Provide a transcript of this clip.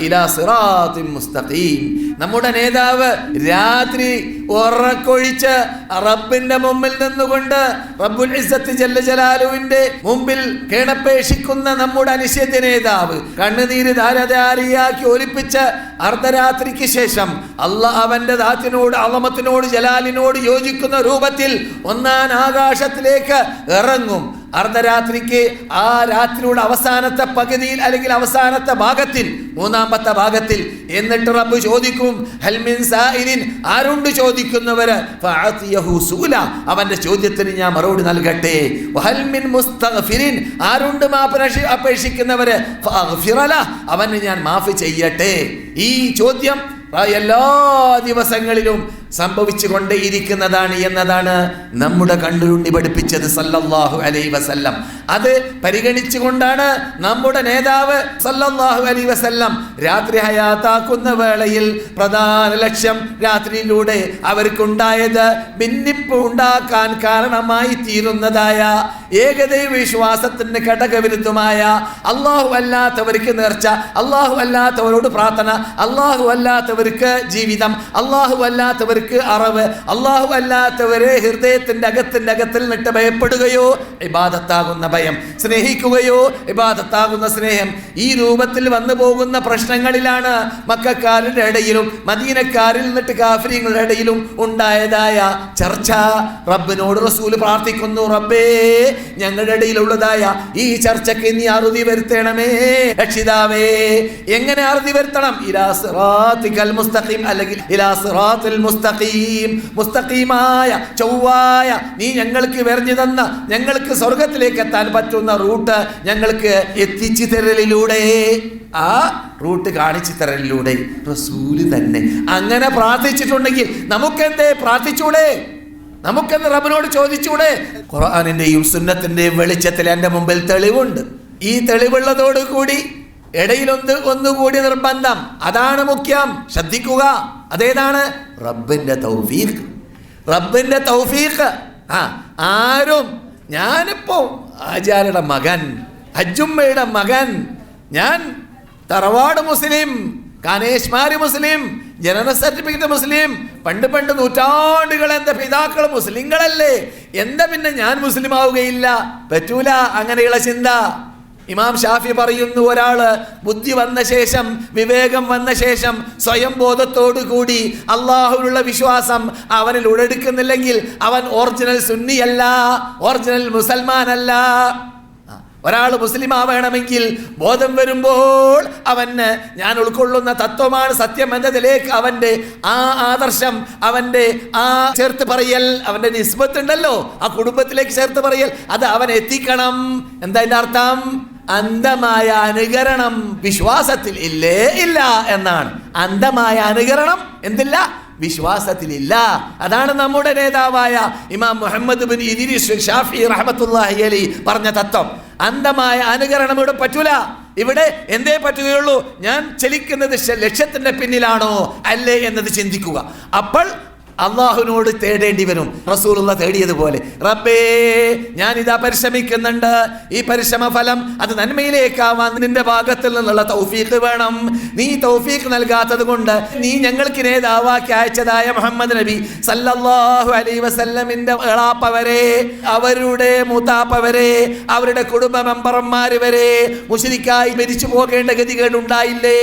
ഇലാ മുസ്തഖീം. നമ്മുടെ നേതാവ് രാത്രി ഉറക്കൊഴിച്ച് റബ്ബിന്റെ മുമ്പിൽ നിന്നുകൊണ്ട് റബ്ബുൽ ഇസ്സത്ത് ജല്ല ജലാലുവിന്റെ മുമ്പിൽ കേണപേക്ഷിക്കുന്ന നമ്മുടെ അനിശ്ചിത നേതാവ് കണ്ണുനീര് ധാരധാരിയാക്കി ഒലിപ്പിച്ച് അർദ്ധരാത്രിക്ക് ശേഷം അള്ളാഹ് അവന്റെ ദാത്തിനോട് അളമത്തിനോട് ജലാലിനോട് യോജിക്കുന്ന രൂപത്തിൽ ഒന്നാൻ ആകാശത്തിലേക്ക് ഇറങ്ങും. അർദ്ധരാത്രിക്ക് ആ രാത്രിയുടെ അവസാനത്തെ പകുതിയിൽ അല്ലെങ്കിൽ അവസാനത്തെ ഭാഗത്തിൽ മൂന്നാമത്തെ ഭാഗത്തിൽ എന്നിട്ട് റബ്ബ് ചോദിക്കും ഹൽമിൻ സായിലിൻ ആരുണ്ട് ചോദിക്കുന്നവര്? അവന്റെ ചോദ്യത്തിന് ഞാൻ മറുപടി നൽകട്ടെ. ആരുണ്ട് മാപ്പ് അപേക്ഷിക്കുന്നവര്? അവന് ഞാൻ മാഫ് ചെയ്യട്ടെ. ഈ ചോദ്യം എല്ലാ ദിവസങ്ങളിലും സംഭവിച്ചു കൊണ്ടേയിരിക്കുന്നതാണ് എന്നതാണ് നമ്മുടെ കണ്ടുരുണ്ടി പഠിപ്പിച്ചത് സല്ലല്ലാഹു അലൈ വസല്ലം. അത് പരിഗണിച്ചുകൊണ്ടാണ് നമ്മുടെ നേതാവ് സല്ലല്ലാഹു അലൈ വസല്ലം രാത്രി ഹയാത്താക്കുന്ന വേളയിൽ പ്രധാന ലക്ഷ്യം രാത്രിയിലൂടെ അവർക്കുണ്ടായത് ഭിന്നിപ്പ് ഉണ്ടാക്കാൻ കാരണമായി തീരുന്നതായ ഏകദൈവ വിശ്വാസത്തിന് ഘടകവിരുദ്ധമായ അള്ളാഹു അല്ലാത്തവർക്ക് നേർച്ച അള്ളാഹു അല്ലാത്തവരോട് പ്രാർത്ഥന അള്ളാഹു അല്ലാത്തവർക്ക് ജീവിതം അള്ളാഹു അല്ലാത്തവർക്ക് അറിവ്. അള്ളാഹു അല്ലാത്തവരെ ഹൃദയത്തിന്റെ അകത്തിന്റെ അകത്തിൽ നിട്ട് ഭയപ്പെടുകയോ ഇബാദത്താകുന്ന ഭയം. സ്നേഹിക്കുകയോ ഇബാദത്താകുന്ന സ്നേഹം. ഈ രൂപത്തിൽ വന്നു പോകുന്ന പ്രശ്നങ്ങളിലാണ് മക്കാരുടെ ഇടയിലും മദീനക്കാരിൽ നിന്നിട്ട് കാഫര്യങ്ങളുടെ ഇടയിലും ഉണ്ടായതായ ചർച്ച. റബ്ബിനോട് റസൂൽ പ്രാർത്ഥിക്കുന്നു റബ്ബേ ഞങ്ങളുടെ ഇടയിലുള്ളതായ ഈ ചർച്ചയ്ക്ക് നീ അറുതി വരുത്തണമേ. രക്ഷിതാവേ എങ്ങനെ അറുതി വരുത്തണം? ഇലാ സിറാത്തിക്കൽ മുസ്തഖീം അല്ലെങ്കിൽ ഇലാ സിറാത്തിൽ മുസ്തഖീമായ ചൊവ്വായ നീ ഞങ്ങൾക്ക് വെറിഞ്ഞു തന്ന ഞങ്ങൾക്ക് സ്വർഗത്തിലേക്ക് എത്താൻ പറ്റുന്ന റൂട്ട് ഞങ്ങൾക്ക് എത്തിച്ചു തരലിലൂടെ ആ റൂട്ട് കാണിച്ചു തരലിലൂടെ റസൂൽ തന്നെ. അങ്ങനെ പ്രാർത്ഥിച്ചിട്ടുണ്ടെങ്കിൽ നമുക്കെന്തേ പ്രാർത്ഥിച്ചൂടെ? നമുക്കെന്ന് റബ്ബിനോട് ചോദിച്ചൂടെ? ഖുർആാനിന്റെയും സുന്നത്തിന്റെയും വെളിച്ചത്തിൽ എന്റെ മുമ്പിൽ തെളിവുണ്ട്. ഈ തെളിവുള്ളതോടുകൂടി ഇടയിലൊന്ന് ഒന്നുകൂടി നിർബന്ധം. അതാണ് മുഖ്യം. ശ്രദ്ധിക്കുക. അതേതാണ്? റബ്ബിന്റെ തൗഫീഖ്. റബ്ബിന്റെ തൗഫീഖ്. ആ ആരും ഞാനിപ്പോൾ ആചാര്യയുടെ മകൻ അജുമ്മയുടെ മകൻ ഞാൻ തറവാട് മുസ്ലിം കാനേശ്മാരി മുസ്ലിം ജനന സർട്ടിഫിക്കറ്റ് മുസ്ലിം പണ്ട് പണ്ട് നൂറ്റാണ്ടുകൾ എന്റെ പിതാക്കൾ മുസ്ലിങ്ങളല്ലേ എന്താ പിന്നെ ഞാൻ മുസ്ലിം ആവുകയില്ല പറ്റൂല അങ്ങനെയുള്ള ചിന്ത. ഇമാം ഷാഫി പറയുന്നു ഒരാൾ ബുദ്ധി വന്ന ശേഷം വിവേകം വന്ന ശേഷം സ്വയം ബോധത്തോടു കൂടി അള്ളാഹുവിനുള്ള വിശ്വാസം അവനിൽ ഉടെടുക്കുന്നില്ലെങ്കിൽ അവൻ ഒറിജിനൽ സുന്നിയല്ല ഒറിജിനൽ മുസൽമാനല്ല. ഒരാൾ മുസ്ലിം ആവണമെങ്കിൽ ബോധം വരുമ്പോൾ അവന് ഞാൻ ഉൾക്കൊള്ളുന്ന തത്വമാണ് സത്യം എന്നതിലേക്ക് അവന്റെ ആ ആദർശം അവന്റെ ആ ചേർത്ത് പറയൽ അവന്റെ നിസ്ബത്ത് ഉണ്ടല്ലോ ആ കുടുംബത്തിലേക്ക് ചേർത്ത് പറയൽ അത് അവൻ എത്തിക്കണം. എന്താ അർത്ഥം? അന്ധമായ അനുകരണം വിശ്വാസത്തിൽ ഇല്ലേ? ഇല്ല എന്നാണ്. അന്ധമായ അനുകരണം എന്തില്ല? വിശ്വാസത്തിലില്ല അതാണ് നമ്മുടെ നേതാവായ ഇമാം മുഹമ്മദ് ബിൻ ഇദിരിസ് ഷാഫി റഹ്മത്തുള്ളാഹി അലി പറഞ്ഞ തത്വം. അന്ധമായ അനുകരണം ഇവിടെ പറ്റൂല. ഇവിടെ എന്തേ പറ്റുകയുള്ളൂ? ഞാൻ ചലിക്കുന്നത് ലക്ഷ്യത്തിന്റെ പിന്നിലാണോ? അല്ലേ എന്നത് ചിന്തിക്കുക. അപ്പോൾ അള്ളാഹുവിനോട് തേടേണ്ടി വരും. റസൂലുള്ള തേടിയതുപോലെ റബ്ബേ ഞാൻ ഇതാ പരിശ്രമിക്കുന്നുണ്ട്. ഈ പരിശ്രമ ഫലം അത് നന്മയിലേക്കാവാൻ നിന്റെ ഭാഗത്തിൽ നിന്നുള്ള തൗഫീഖ് വേണം. നീ തൗഫീഖ് നൽകാത്തത് കൊണ്ട് നീ ഞങ്ങൾക്ക് നേതാവാക്കി അയച്ചതായ മുഹമ്മദ് നബി സല്ലല്ലാഹു അലൈഹി വസല്ലമിന്റെ എളാപ്പ വരെ അവരുടെ മൂത്താപ്പ വരെ അവരുടെ കുടുംബ മെമ്പർമാർ വരെ മുഷരിക്കായി മരിച്ചു പോകേണ്ട ഗതികേടുണ്ടായില്ലേ?